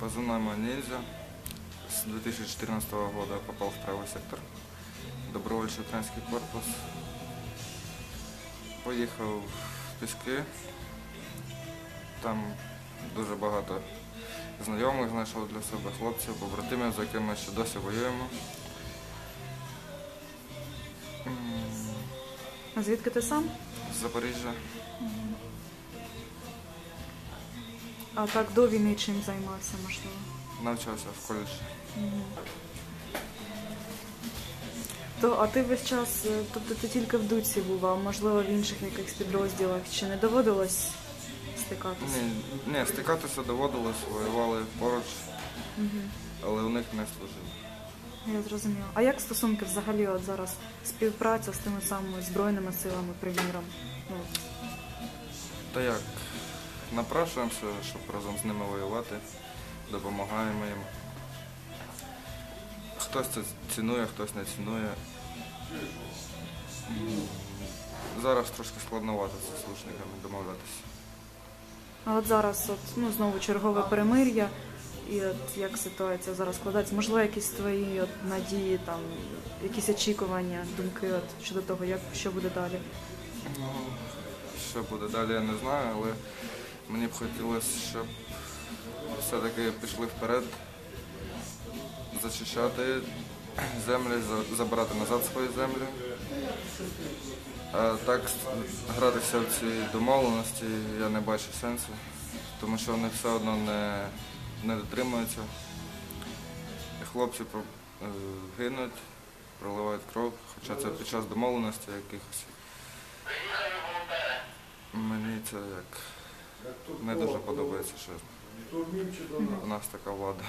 Мой Нельзя. С 2014 года попал в правый сектор. Добровольчий український корпус. Поїхав в Піски. Там дуже багато знайомих знайшов для себе хлопців, побратимів, з якими ще досі воюємо. А звідки ти сам? З Запоріжжя. А так до війни чим займався, можливо? Навчався в коледжі. То, а ти весь час, е, тобто ти тільки в Дуці був, а можливо в інших якихось підрозділах, чи не доводилось стикатися? Ні, ні, стикатися доводилось, воювали поруч, але у них не служив. Я зрозуміла. А як стосунки взагалі от зараз співпраця з тими самими збройними силами, приміром? Ну, Та як, напрашуємося, щоб разом з ними воювати, допомагаємо їм. Хтось це цінує, хтось не цінує. Зараз трошки складновато з слушниками домовлятися. а от зараз, от, ну знову чергове перемир'я, і от як ситуація зараз складається? Можливо, якісь твої от надії, там якісь очікування, думки от щодо того, як що буде далі? Ну, що буде далі, я не знаю, але мені б хотілося, щоб все-таки пішли вперед, зачищати землі, за- забирати назад свої землі. А так гратися в ці домовленості я не бачу сенсу, тому що вони все одно не, не дотримуються. Хлопці е, гинуть, проливають кров, хоча це під час домовленості якихось. Мені це як не дуже подобається, що у нас така влада.